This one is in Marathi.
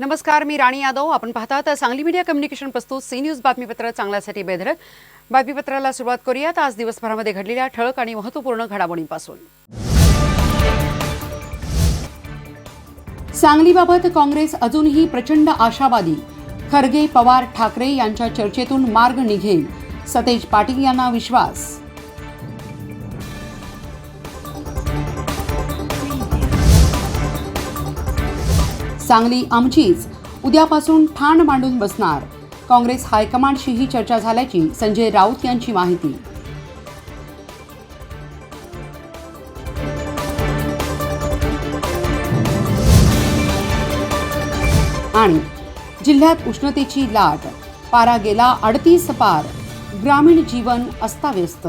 नमस्कार मी राणी यादव. आपण पाहतात सांगली मीडिया कम्युनिकेशन प्रस्तुत सी न्यूज बातमीपत्र चांगल्यासाठी बेधडक. बातमीपत्राला सुरुवात करूयात. आज दिवसभरामध्ये घडलेल्या ठळक आणि महत्त्वपूर्ण घडामोडींपासून. सांगलीबाबत काँग्रेस अजूनही प्रचंड आशावादी. खरगे पवार ठाकरे यांच्या चर्चेतून मार्ग निघेल. सतेज पाटील यांना विश्वास. सांगली आमचीच. उद्यापासून ठाण मांडून बसणार. काँग्रेस हायकमांडशीही चर्चा झाल्याची संजय राऊत यांची माहिती. आणि जिल्ह्यात उष्णतेची लाट. पारा गेला अडतीस पार. ग्रामीण जीवन अस्ताव्यस्त.